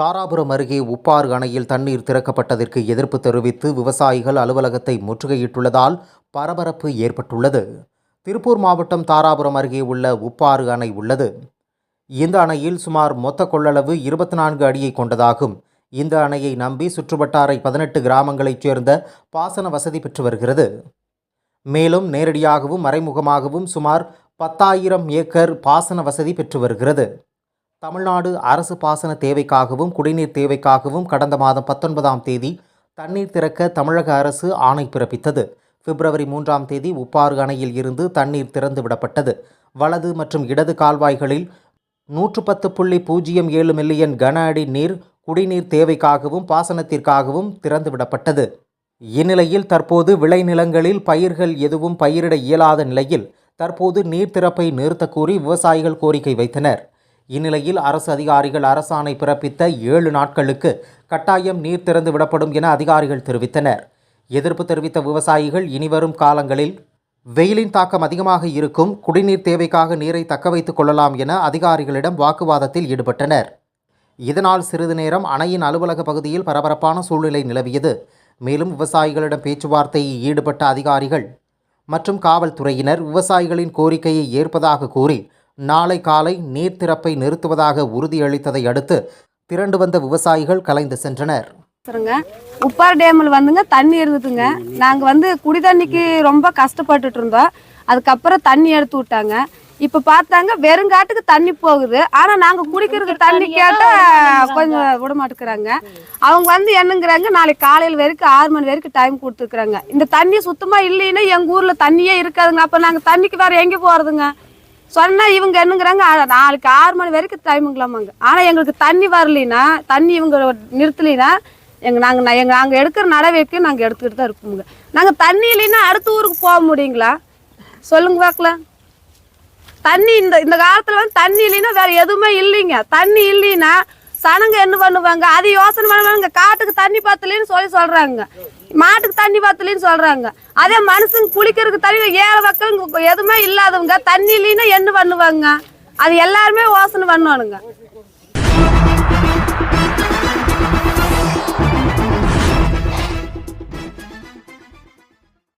தாராபுரம் அருகே உப்பாறு அணையில் தண்ணீர் திறக்கப்பட்டதற்கு எதிர்ப்பு தெரிவித்து விவசாயிகள் அலுவலகத்தை முற்றுகையிட்டுள்ளதால் பரபரப்பு ஏற்பட்டுள்ளது. திருப்பூர் மாவட்டம் தாராபுரம் அருகே உள்ள உப்பாறு அணை உள்ளது. இந்த அணையில் சுமார் மொத்த கொள்ளளவு இருபத்தி நான்கு அடியை கொண்டதாகும். இந்த அணையை நம்பி சுற்றுவட்டாரை பதினெட்டு கிராமங்களைச் சேர்ந்த பாசன வசதி பெற்று வருகிறது. மேலும் நேரடியாகவும் மறைமுகமாகவும் சுமார் பத்தாயிரம் ஏக்கர் பாசன வசதி பெற்று வருகிறது. தமிழ்நாடு அரசு பாசன தேவைக்காகவும் குடிநீர் தேவைக்காகவும் கடந்த மாதம் பத்தொன்பதாம் தேதி தண்ணீர் திறக்க தமிழக அரசு ஆணை பிறப்பித்தது. பிப்ரவரி மூன்றாம் தேதி உப்பாறு அணையில் இருந்து தண்ணீர் திறந்து விடப்பட்டது. வலது மற்றும் இடது கால்வாய்களில் நூற்று பத்து புள்ளி பூஜ்ஜியம் ஏழு மில்லியன் கன அடி நீர் குடிநீர் தேவைக்காகவும் பாசனத்திற்காகவும் திறந்து விடப்பட்டது. இந்நிலையில் தற்போது விளைநிலங்களில் பயிர்கள் எதுவும் பயிரிட இயலாத நிலையில் தற்போது நீர் திறப்பை நிறுத்தக் கோரி விவசாயிகள் கோரிக்கை வைத்தனர். இந்நிலையில் அரசு அதிகாரிகள் அரசாணை பிறப்பித்த ஏழு நாட்களுக்கு கட்டாயம் நீர் திறந்து விடப்படும் என அதிகாரிகள் தெரிவித்தனர். எதிர்ப்பு தெரிவித்த விவசாயிகள் இனிவரும் காலங்களில் வெயிலின் தாக்கம் அதிகமாக இருக்கும் குடிநீர் தேவைக்காக நீரை தக்க வைத்துக் கொள்ளலாம் என அதிகாரிகளிடம் வாக்குவாதத்தில் ஈடுபட்டனர். இதனால் சிறிது நேரம் அணையின் அலுவலக பகுதியில் பரபரப்பான சூழ்நிலை நிலவியது. மேலும் விவசாயிகளிடம் பேச்சுவார்த்தையில் ஈடுபட்ட அதிகாரிகள் மற்றும் காவல்துறையினர் விவசாயிகளின் கோரிக்கையை ஏற்பதாக கூறி நாளை காலை நீர் திறப்பை நிறுத்துவதாக உறுதியளித்ததை அடுத்து திரண்டு வந்த விவசாயிகள் கலைந்து சென்றனர். சரிங்க உப்பார் டேமில் வந்துங்க தண்ணி இருந்ததுங்க. நாங்கள் வந்து குடி தண்ணிக்கு ரொம்ப கஷ்டப்பட்டுட்டு இருந்தோம். அதுக்கப்புறம் தண்ணி எடுத்து விட்டாங்க. இப்போ பார்த்தாங்க வெறுங்காட்டுக்கு தண்ணி போகுது. ஆனால் நாங்கள் குடிக்கிறதுக்கு தண்ணி கேட்டால் கொஞ்சம் விட மாட்டேங்கிறாங்க அவங்க வந்து என்னங்கிறாங்க நாளைக்கு காலையில் வரைக்கும் ஆறு மணி வரைக்கும் டைம் கொடுத்துருக்குறாங்க. இந்த தண்ணி சுத்தமாக இல்லைன்னா எங்கள் ஊரில் தண்ணியே இருக்காதுங்க. அப்போ நாங்கள் தண்ணிக்கு வேறு எங்கே போகிறதுங்க சொன்னால் இவங்க என்னங்கிறாங்க? நாளைக்கு ஆறு மணி வரைக்கும் டைமுங்களாமாங்க. ஆனால் எங்களுக்கு தண்ணி வரலைன்னா தண்ணி இவங்க நிறுத்தலைன்னா எங்கள் நாங்கள் எங்கள் நாங்க எடுக்கிற நடவடிக்கையும் நாங்கள் எடுத்துக்கிட்டு தான் இருப்போமுங்க நாங்கள் தண்ணி இல்லைன்னா அடுத்த ஊருக்கு போக முடியுங்களா? சொல்லுங்க பார்க்கலாம். தண்ணி இந்த இந்த காலத்தில் வந்து தண்ணி இல்லைன்னா வேற எதுவுமே இல்லைங்க. தண்ணி இல்லைன்னா சனங்க என்ன பண்ணுவாங்க? அது யோசனை பண்ணுவாங்க. காட்டுக்கு தண்ணி பத்தலைன்னு சொல்லி சொல்றாங்க. மாட்டுக்கு தண்ணி பத்தலன்னு சொல்றாங்க. அதே மனுஷங்க குளிக்கிறதுக்கு தண்ணி ஏழை பக்கம் எதுவுமே இல்லாதவங்க தண்ணி இல்லைன்னா என்ன பண்ணுவாங்க? அது எல்லாருமே யோசனை பண்ணுவானுங்க.